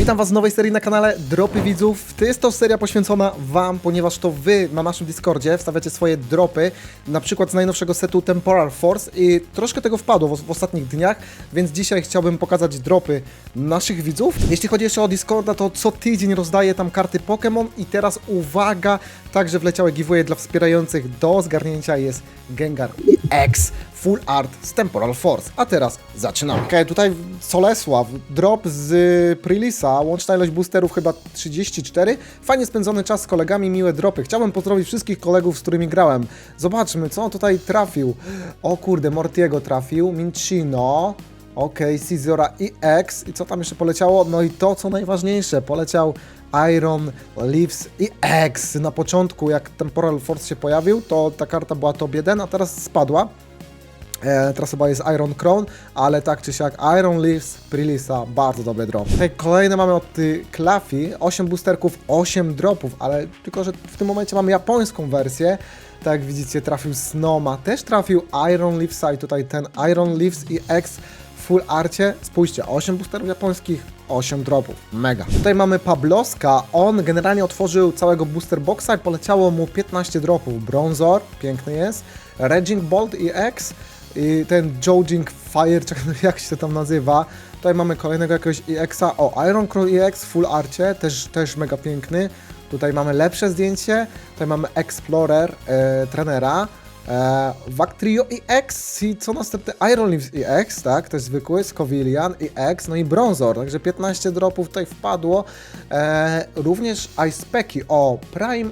Witam Was w nowej serii na kanale Dropy Widzów. To jest to seria poświęcona Wam, ponieważ to Wy na naszym Discordzie wstawiacie swoje dropy, na przykład z najnowszego setu Temporal Force i troszkę tego wpadło w, w ostatnich dniach, więc dzisiaj chciałbym pokazać dropy naszych widzów. Jeśli chodzi jeszcze o Discorda, to co tydzień rozdaję tam karty Pokémon i teraz uwaga, także wleciały giveaway dla wspierających do zgarnięcia jest Gengar X Full Art z Temporal Force. A teraz zaczynamy. Okej, tutaj Solesław, drop z Prilisa, łączna ilość boosterów chyba 34. Fajnie spędzony czas z kolegami, miłe dropy. Chciałbym pozdrowić wszystkich kolegów, z którymi grałem. Zobaczmy, co on tutaj trafił. O kurde, Mortiego trafił, Minchino, Okej, okay, Caesara i X. I co tam jeszcze poleciało? No i to, co najważniejsze, poleciał Iron, Leaves i X. Na początku, jak Temporal Force się pojawił, to ta karta była top 1, a teraz spadła. E, teraz chyba jest Iron Crown, ale tak czy siak Iron Leaves, Prilisa, bardzo dobry drop. Tutaj kolejne mamy od y, Klafi, 8 boosterków, 8 dropów, ale tylko, że w tym momencie mamy japońską wersję. Tak jak widzicie, trafił Snoma, też trafił Iron Leavesa i tutaj ten Iron Leaves i X full arcie. Spójrzcie, 8 boosterów japońskich, 8 dropów. Mega. Tutaj mamy Pabloska. On generalnie otworzył całego booster boxa i poleciało mu 15 dropów. Bronzor, piękny jest. Raging Bolt i X. I ten Jojing Fire, czy jak się to tam nazywa. Tutaj mamy kolejnego jakiegoś EX-a. O, Iron Crow EX full arcie, też, też mega piękny. Tutaj mamy lepsze zdjęcie. Tutaj mamy Explorer e, trenera. E, Vactrio EX i co następne? Iron Leaves EX, tak? To jest zwykły, Scovilian EX, no i Bronzor, także 15 dropów tutaj wpadło. E, również Ice Packy, o, Prime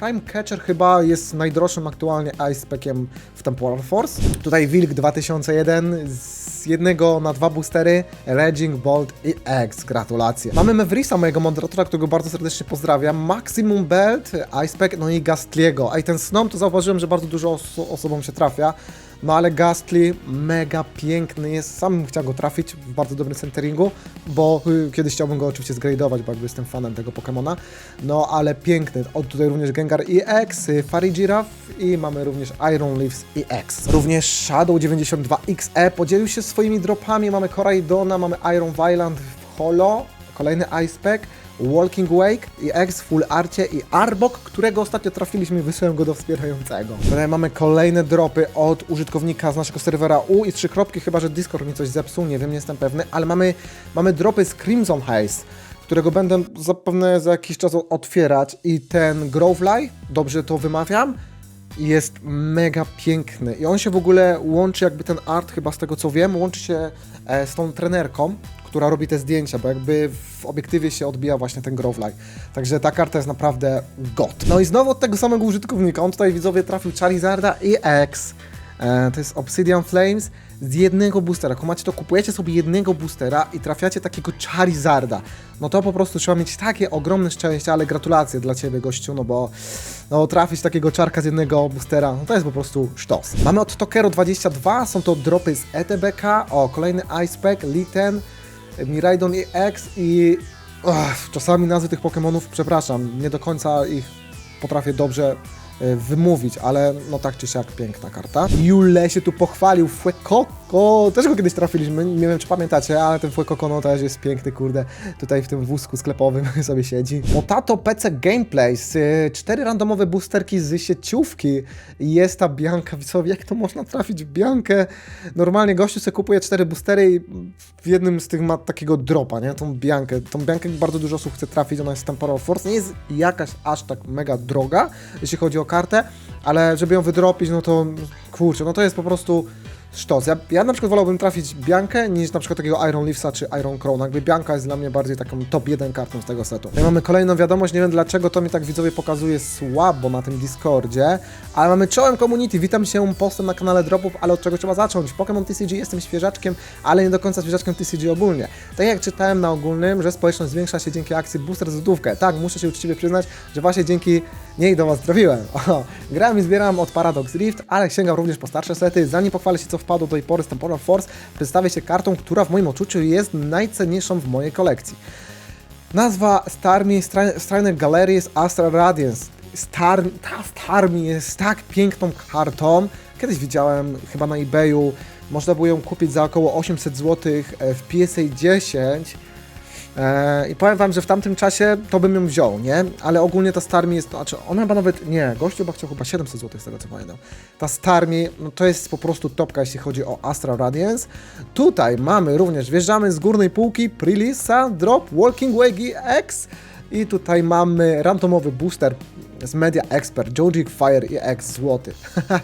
Prime Catcher chyba jest najdroższym aktualnie Ice Packiem w Temporal Force. Tutaj Wilk 2001 z jednego na dwa boostery, Raging Bolt i X. Gratulacje. Mamy Mevrisa, mojego moderatora, którego bardzo serdecznie pozdrawiam. Maximum Belt, Ice Pack, no i Gastliego. A i ten Snom to zauważyłem, że bardzo dużo os osobom się trafia. No ale Gastly mega piękny jest, sam bym chciał go trafić w bardzo dobrym centeringu, bo y, kiedyś chciałbym go oczywiście zgradować, bo jakby jestem fanem tego Pokemona. No ale piękny. O tutaj również Gengar EX, y, Farigiraf i mamy również Iron Leaves EX. Również Shadow 92 XE podzielił się swoimi dropami, mamy Koraidona, mamy Iron Violent w Holo, kolejny Ice Pack, Walking Wake i X Full Arcie i Arbok, którego ostatnio trafiliśmy i wysłałem go do wspierającego. Tutaj mamy kolejne dropy od użytkownika z naszego serwera U i trzy kropki, chyba że Discord mi coś zepsuł, nie wiem, nie jestem pewny, ale mamy, mamy dropy z Crimson Haze którego będę zapewne za jakiś czas otwierać i ten Grovely, dobrze to wymawiam, jest mega piękny i on się w ogóle łączy jakby ten art chyba z tego co wiem, łączy się e, z tą trenerką, która robi te zdjęcia, bo jakby w obiektywie się odbija właśnie ten Grovelight. Także ta karta jest naprawdę got. No i znowu od tego samego użytkownika, on tutaj widzowie trafił Charizarda i X. E, to jest Obsidian Flames z jednego boostera. Jak macie to, kupujecie sobie jednego boostera i trafiacie takiego Charizarda. No to po prostu trzeba mieć takie ogromne szczęście, ale gratulacje dla Ciebie gościu, no bo no, trafić takiego czarka z jednego boostera, no to jest po prostu sztos. Mamy od Tokero 22, są to dropy z ETBK, o kolejny Ice Pack, Litten, Miraidon i X i ach, czasami nazwy tych Pokémonów, przepraszam, nie do końca ich potrafię dobrze wymówić, ale no tak czy siak piękna karta. Jule się tu pochwalił, Fuecoco, też go kiedyś trafiliśmy, nie wiem czy pamiętacie, ale ten Fuecoco no też jest piękny, kurde, tutaj w tym wózku sklepowym sobie siedzi. Potato PC Gameplays, cztery randomowe boosterki z sieciówki jest ta Bianka, widzowie, jak to można trafić w Biankę? Normalnie gościu sobie kupuje cztery boostery i w jednym z tych ma takiego dropa, nie, tą Biankę, tą Biankę bardzo dużo osób chce trafić, ona jest Temporal Force, nie jest jakaś aż tak mega droga, jeśli chodzi o kartę, ale żeby ją wydropić, no to kurczę, no to jest po prostu sztos. Ja, ja na przykład wolałbym trafić Biankę niż na przykład takiego Iron Leafsa czy Iron Crown. Jakby Bianka jest dla mnie bardziej taką top 1 kartą z tego setu. Ja mamy kolejną wiadomość, nie wiem dlaczego to mi tak widzowie pokazuje słabo na tym Discordzie, ale mamy czołem community, witam się postem na kanale Dropów, ale od czego trzeba zacząć? Pokémon TCG jestem świeżaczkiem, ale nie do końca świeżaczkiem TCG ogólnie. Tak jak czytałem na ogólnym, że społeczność zwiększa się dzięki akcji Booster Złotówkę. Tak, muszę się uczciwie przyznać, że właśnie dzięki niej do Was trafiłem. O, grałem i zbieram od Paradox Rift, ale sięgam również po starsze sety. Zanim pochwalę się co wpadło do tej pory z Temporal Force, przedstawię się kartą, która w moim odczuciu jest najcenniejszą w mojej kolekcji. Nazwa Starmie Strainer Gallery jest Astra Radiance. Star, ta Starmie jest tak piękną kartą. Kiedyś widziałem chyba na eBayu, można było ją kupić za około 800 zł w PSA 10 E, I powiem wam, że w tamtym czasie to bym ją wziął, nie? Ale ogólnie ta Starmie jest, znaczy ona chyba nawet, nie, gościu chyba chciał chyba 700 zł z tego co pamiętam. Ta Starmie, no to jest po prostu topka, jeśli chodzi o Astra Radiance. Tutaj mamy również, wjeżdżamy z górnej półki, Prilisa, Drop, Walking Wagi X i tutaj mamy randomowy booster z Media Expert, Jojic Fire i X złoty.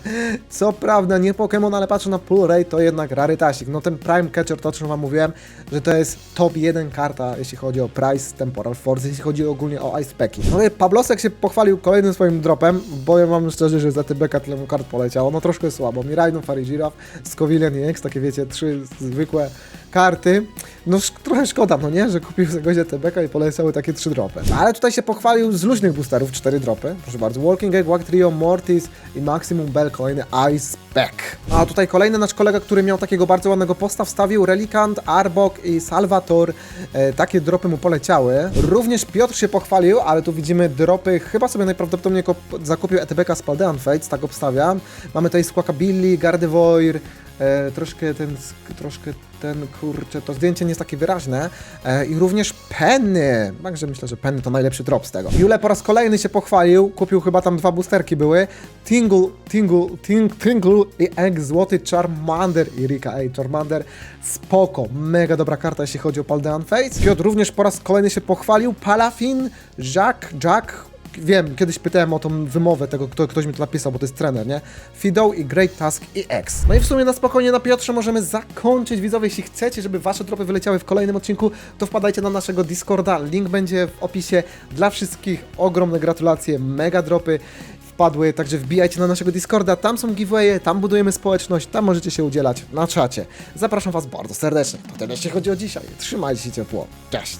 Co prawda nie Pokémon, ale patrzę na pull rate, to jednak rarytasik. No ten Prime Catcher, to o czym wam mówiłem, że to jest top 1 karta, jeśli chodzi o price, temporal force, jeśli chodzi ogólnie o ice packi. No i Pablosek się pochwalił kolejnym swoim dropem, bo wam szczerze, że za TBK tyle mu kart poleciało. No troszkę słabo. Miraidon, Farigiraf, Scovillian i X, takie wiecie, trzy zwykłe karty. No trochę szkoda, no nie, że kupił sobie gościa TBK i poleciały takie trzy dropy. No, Ale tutaj się pochwalił z luźnych boosterów, cztery dropy. Proszę bardzo, Walking Egg, Wag Trio, Mortis i Maximum Bell, kolejny Ice Pack. A tutaj kolejny nasz kolega, który miał takiego bardzo ładnego posta, wstawił Relikant, Arbok i Salvator. E, takie dropy mu poleciały. Również Piotr się pochwalił, ale tu widzimy dropy, chyba sobie najprawdopodobniej zakupił ETBK z Paldean Fates, tak obstawiam. Mamy tutaj Squawkabilly, Gardevoir, e, troszkę ten, troszkę ten, kurczę, to zdjęcie nie jest takie wyraźne. E, I również Penny. Także myślę, że Penny to najlepszy drop z tego. Jule po raz kolejny się pochwalił, kupił chyba tam dwa boosterki były. Tingle, Tingle, Ting, Tingle i Egg Złoty, Charmander i Rika. Ej, Charmander, spoko, mega dobra karta, jeśli chodzi o Paldean Fates. Piotr również po raz kolejny się pochwalił. Palafin, Jack, Jack, Wiem, kiedyś pytałem o tą wymowę tego, kto, ktoś mi to napisał, bo to jest trener, nie? Fido i Great Task i X. No i w sumie na spokojnie na Piotrze możemy zakończyć, widzowie. Jeśli chcecie, żeby wasze dropy wyleciały w kolejnym odcinku, to wpadajcie na naszego Discorda. Link będzie w opisie dla wszystkich. Ogromne gratulacje, mega dropy wpadły, także wbijajcie na naszego Discorda, tam są giveawaye, tam budujemy społeczność, tam możecie się udzielać na czacie. Zapraszam was bardzo serdecznie. To tyle jeśli chodzi o dzisiaj. Trzymajcie się ciepło. Cześć!